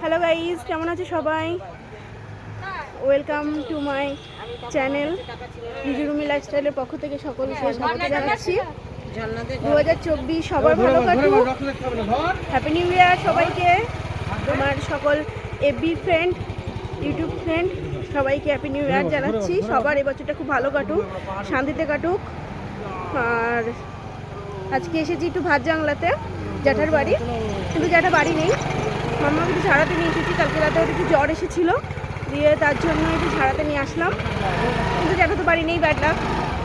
Hello guys কেমন আছে সবাই? ওয়েলকাম টু মাই চ্যানেল নিজুরুমি লাইফস্টাইলের পক্ষ থেকে সকলকে স্বাগত জানাচ্ছি। দু হাজার চব্বিশ সবার ভালো কাটুক। হ্যাপি নিউ ইয়ার সবাইকে। তোমার সকল এফবি ফ্রেন্ড ইউটিউব ফ্রেন্ড সবাইকে হ্যাপি নিউ ইয়ার জানাচ্ছি। সবার এবছরটা খুব ভালো কাটুক শান্তিতে কাটুক। আর আজকে এসেছি একটু ভাত জাংলাতে জ্যাঠার বাড়ি। কিন্তু জ্যাঠা বাড়ি নেই। মাম্মা একটু ঝাড়াতে নিয়ে এসেছি কালকে রাতে ওর একটু জ্বর এসেছিল দিয়ে তার জন্য একটু ঝাড়াতে নিয়ে আসলাম। কিন্তু জ্যাঠা তো বাড়ি নেই ব্যাড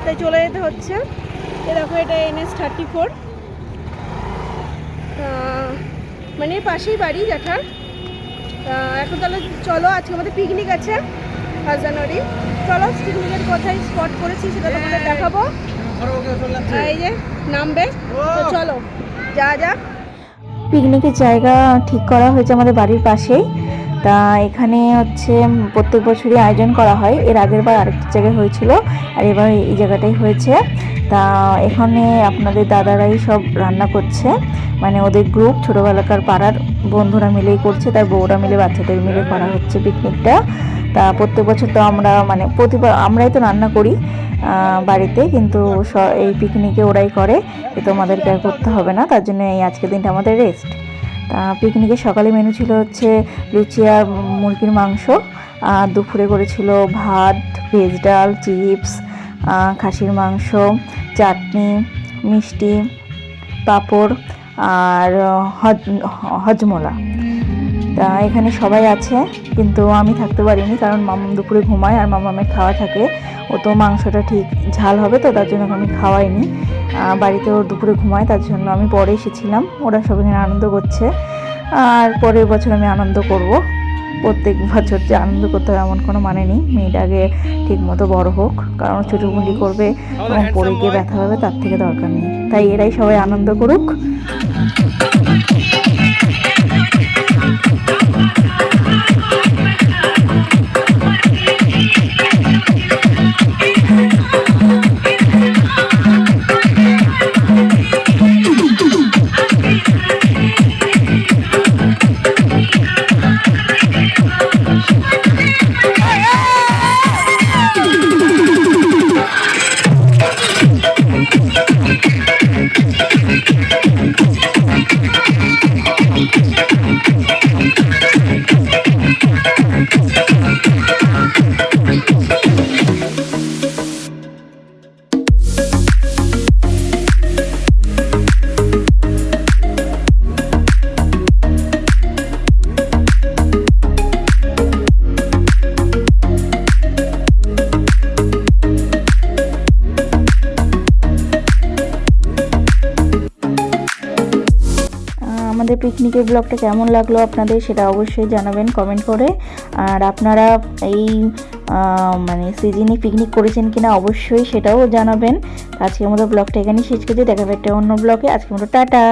তাই চলে যেতে হচ্ছে। এ দেখো এটা এনএস থার্টি ফোর মানে পাশেই বাড়ি জ্যাঠার। এখন তাহলে চলো আজকে আমাদের পিকনিক আছে ফার্স্ট জানুয়ারি। চলো পিকনিকের কোথায় স্পট করেছি সেটা তোমাদের দেখাবো। এই যে নামবে। তো চলো যা যা। পিকনিকের জায়গা ঠিক করা হয়েছে আমাদের বাড়ির পাশেই তা এখানে হচ্ছে প্রত্যেক বছরই আয়োজন করা হয়। এর আগের বার আরেকটি জায়গায় হয়েছিল, আর এবার এই জায়গাটাই হয়েছে। তা এখানে আপনাদের দাদারাই সব রান্না করছে। মানে ওদের গ্রুপ ছোটোবেলাকার পাড়ার বন্ধুরা মিলেই করছে, তার বউরা মিলে বাচ্চাদের মিলে করা হচ্ছে পিকনিকটা। তা প্রত্যেক বছর তো আমরা মানে প্রতিবার আমরাই তো রান্না করি বাড়িতে, কিন্তু এই পিকনিকে ওরাই করে তো তোমাদেরকে আর করতে হবে না, তার জন্য এই আজকের দিনটা আমাদের রেস্ট তা পিকনিকে সকালে মেনু ছিল হচ্ছে লুচি আর মুরগির মাংস, আর দুপুরে করেছিল ভাত ভেজ ডাল চিপস খাসির মাংস, চাটনি, মিষ্টি, পাঁপড়, আর, হজ- হজমোলা। তা এখানে সবাই আছে কিন্তু আমি থাকতে পারিনি কারণ মামাম দুপুরে ঘুমায় আর মামামের খাওয়া থাকে। ও তো মাংসটা ঠিক ঝাল হবে তো তার জন্য আমি খাওয়াইনি। বাড়িতে ও দুপুরে ঘুমায় তার জন্য আমি পরে এসেছিলাম। ওরা সব এখানে আনন্দ করছে। আর পরের বছর আমি আনন্দ করব। প্রত্যেক বছর যে আনন্দ করতে হবে এমন কোনো মানে নেই। মেয়েটা আগে ঠিক মতো বড় হোক কারণ ছোটোমুলি করবে এবং পরে গিয়ে ব্যথা হবে তার থেকে দরকার নেই। তাই এরাই সবাই আনন্দ করুক। Thank you. পিকনিকের ব্লগটা কেমন লাগল আপনাদের সেটা অবশ্যই জানাবেন কমেন্ট করে। আর আপনারা এই মানে সিজনে পিকনিক করেছেন কিনা অবশ্যই সেটাও জানাবেন। আজকের মতো ব্লগটা এখানেই শেষ করছি। দেখা হবে একটা অন্য ব্লগে। আজকের মতো টাটা!